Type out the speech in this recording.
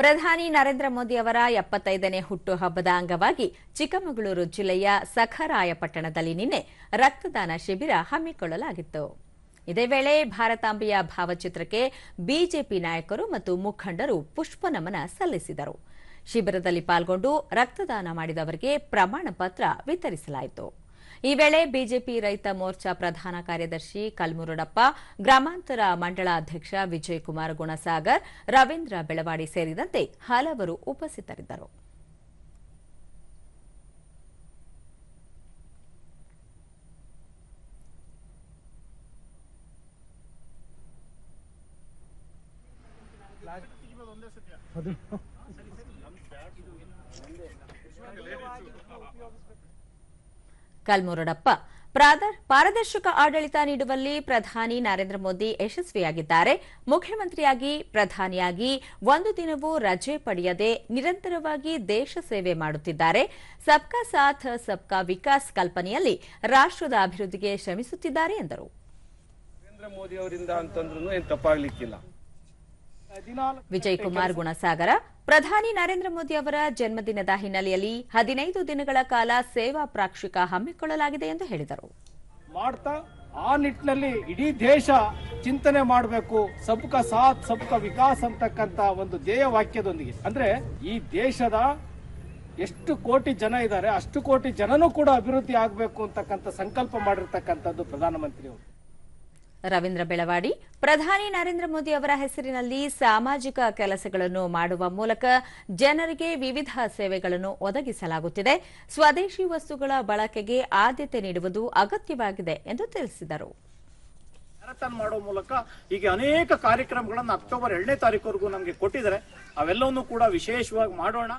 ಪ್ರಧಾನಿ ನರೇಂದ್ರ ಮೋದಿ ಅವರ ಎಪ್ಪತ್ತೈದನೇ ಹುಟ್ಟುಹಬ್ಬದ ಅಂಗವಾಗಿ ಚಿಕ್ಕಮಗಳೂರು ಜಿಲ್ಲೆಯ ಸಖರಾಯಪಟ್ಟಣದಲ್ಲಿ ನಿನ್ನೆ ರಕ್ತದಾನ ಶಿಬಿರ ಹಮ್ಮಿಕೊಳ್ಳಲಾಗಿತ್ತು. ಇದೇ ವೇಳೆ ಭಾರತಾಂಬೆಯ ಭಾವಚಿತ್ರಕ್ಕೆ ಬಿಜೆಪಿ ನಾಯಕರು ಮತ್ತು ಮುಖಂಡರು ಪುಷ್ಪನಮನ ಸಲ್ಲಿಸಿದರು. ಶಿಬಿರದಲ್ಲಿ ಪಾಲ್ಗೊಂಡು ರಕ್ತದಾನ ಮಾಡಿದವರಿಗೆ ಪ್ರಮಾಣ ಪತ್ರ ವಿತರಿಸಲಾಯಿತು. ಈ ವೇಳೆ ಬಿಜೆಪಿ ರೈತ ಮೋರ್ಚಾ ಪ್ರಧಾನ ಕಾರ್ಯದರ್ಶಿ ಕಲ್ಮುರುಡಪ್ಪ, ಗ್ರಾಮಾಂತರ ಮಂಡಳ ಅಧ್ಯಕ್ಷ ವಿಜಯಕುಮಾರ್ ಗುಣಸಾಗರ್, ರವೀಂದ್ರ ಬೆಳವಾಡಿ ಸೇರಿದಂತೆ ಹಲವರು ಉಪಸ್ಥಿತರಿದ್ದರು. ಕಲ್ಮುರಡಪ್ಪ. ಪ್ರಾದ- ಪಾರದರ್ಶಕ ಆಡಳಿತ ನೀಡುವಲ್ಲಿ ಪ್ರಧಾನಿ ನರೇಂದ್ರ ಮೋದಿ ಯಶಸ್ವಿಯಾಗಿದ್ದಾರೆ. ಮುಖ್ಯಮಂತ್ರಿಯಾಗಿ, ಪ್ರಧಾನಿಯಾಗಿ ಒಂದು ದಿನವೂ ರಜೆ ಪಡೆಯದೆ ನಿರಂತರವಾಗಿ ದೇಶ ಸೇವೆ ಮಾಡುತ್ತಿದ್ದಾರೆ. ಸಬ್ಕಾ ಸಾಥ್, ಸಬ್ಕಾ ವಿಕಾಸ್ ಕಲ್ಪನೆಯಲ್ಲಿ ರಾಷ್ಟ್ರದ ಅಭಿವೃದ್ಧಿಗೆ ಶ್ರಮಿಸುತ್ತಿದ್ದಾರೆ ಎಂದರು. ವಿಜಯ್ ಕುಮಾರ್ ಗುಣಸಾಗರ, ಪ್ರಧಾನಿ ನರೇಂದ್ರ ಮೋದಿ ಅವರ ಜನ್ಮದಿನದ ಹಿನ್ನೆಲೆಯಲ್ಲಿ ಹದಿನೈದು ದಿನಗಳ ಕಾಲ ಸೇವಾ ಪ್ರಾಕ್ಷಿಕ ಹಮ್ಮಿಕೊಳ್ಳಲಾಗಿದೆ ಎಂದು ಹೇಳಿದರು. ಮಾಡ್ತಾ, ಆ ನಿಟ್ಟಿನಲ್ಲಿ ಇಡೀ ದೇಶ ಚಿಂತನೆ ಮಾಡಬೇಕು, ಸಬ್ಕ ಸಾಥ್, ಸಬ್ಕ ವಿಕಾಸ್ ಅಂತಕ್ಕಂತ ಒಂದು ಧ್ಯೇಯ ವಾಕ್ಯದೊಂದಿಗೆ. ಅಂದ್ರೆ ಈ ದೇಶದ ಎಷ್ಟು ಕೋಟಿ ಜನ ಇದ್ದಾರೆ, ಅಷ್ಟು ಕೋಟಿ ಜನನೂ ಕೂಡ ಅಭಿವೃದ್ಧಿ ಆಗಬೇಕು ಅಂತಕ್ಕಂಥ ಸಂಕಲ್ಪ ಮಾಡಿರ್ತಕ್ಕಂಥದ್ದು ಪ್ರಧಾನಮಂತ್ರಿ ಅವರು ರವೀಂದ್ರ ಬೆಳವಾಡಿ, ಪ್ರಧಾನಿ ನರೇಂದ್ರ ಮೋದಿ ಅವರ ಹೆಸರಿನಲ್ಲಿ ಸಾಮಾಜಿಕ ಕೆಲಸಗಳನ್ನು ಮಾಡುವ ಮೂಲಕ ಜನರಿಗೆ ವಿವಿಧ ಸೇವೆಗಳನ್ನು ಒದಗಿಸಲಾಗುತ್ತಿದೆ. ಸ್ವದೇಶಿ ವಸ್ತುಗಳ ಬಳಕೆಗೆ ಆದ್ಯತೆ ನೀಡುವುದು ಅಗತ್ಯವಾಗಿದೆ ಎಂದು ತಿಳಿಸಿದರು. ಮ್ಯಾರಥಾನ್ ಮಾಡೋ ಮೂಲಕ ಈಗ ಅನೇಕ ಕಾರ್ಯಕ್ರಮಗಳನ್ನು ಅಕ್ಟೋಬರ್ ಎರಡನೇ ತಾರೀಕುವರೆಗೂ ನಮಗೆ ಕೊಟ್ಟಿದ್ದಾರೆ. ಅವೆಲ್ಲವನ್ನೂ ಕೂಡ ವಿಶೇಷವಾಗಿ ಮಾಡೋಣ.